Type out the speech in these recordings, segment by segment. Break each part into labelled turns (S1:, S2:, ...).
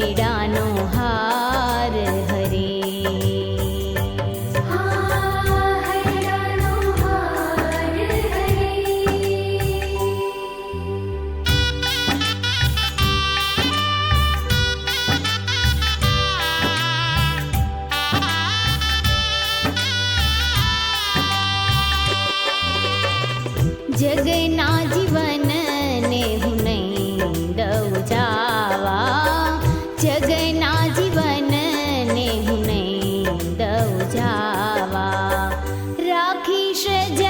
S1: made up. 世界。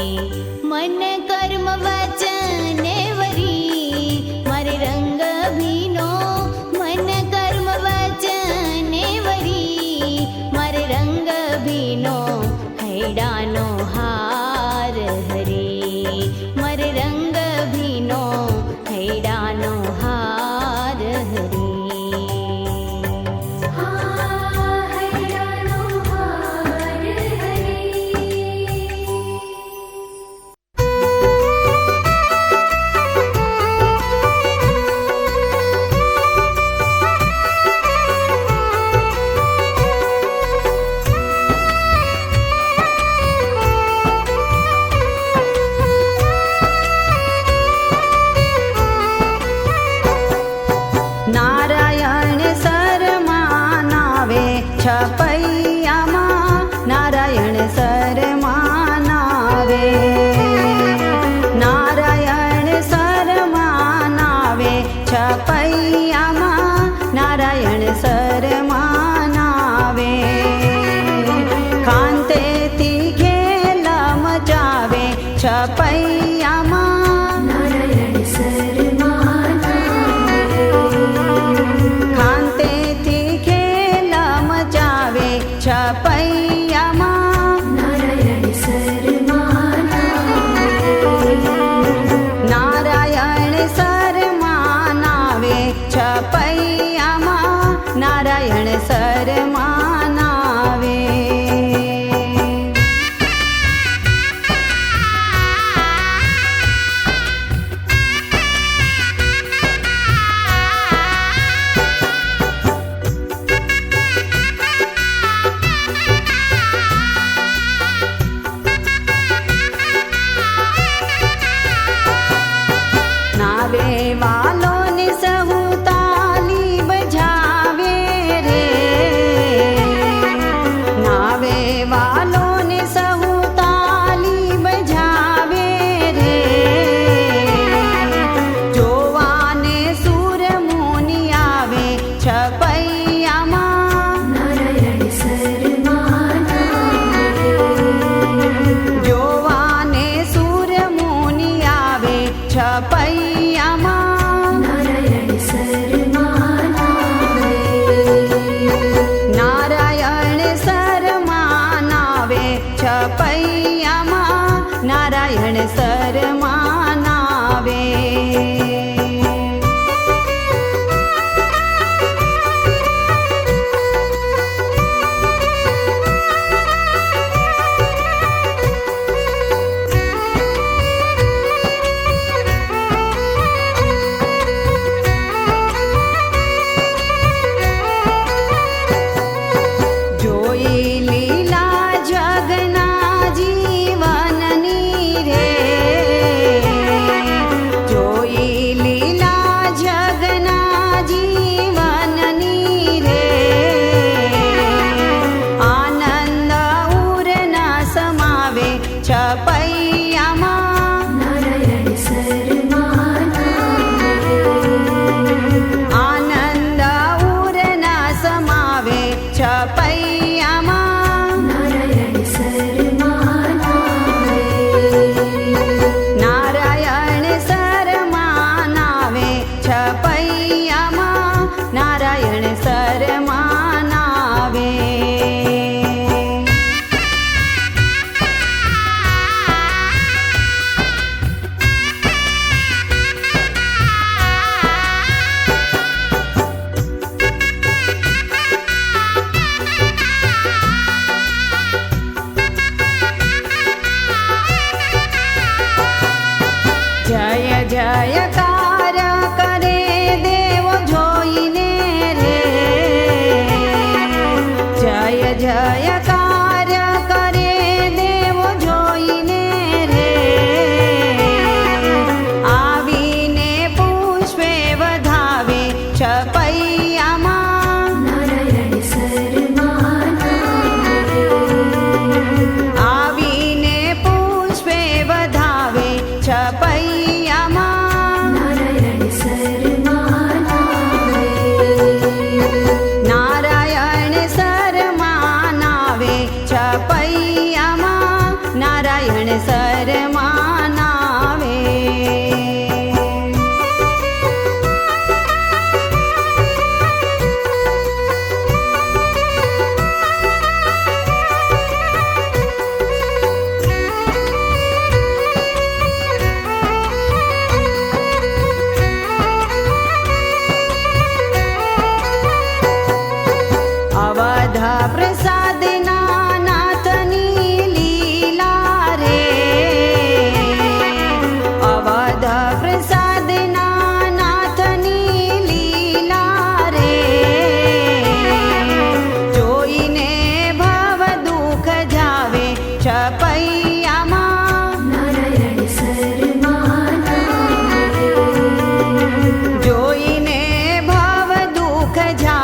S1: मन कर्म
S2: છપૈયામાં નારાયણ શરમાનાવે. નારાયણ શરમાનાવે છપૈયામાં નારાયણ શરમાનાવે. કાંતે તીખે લમચાવે છપૈ નારાયણ સરમાનાવે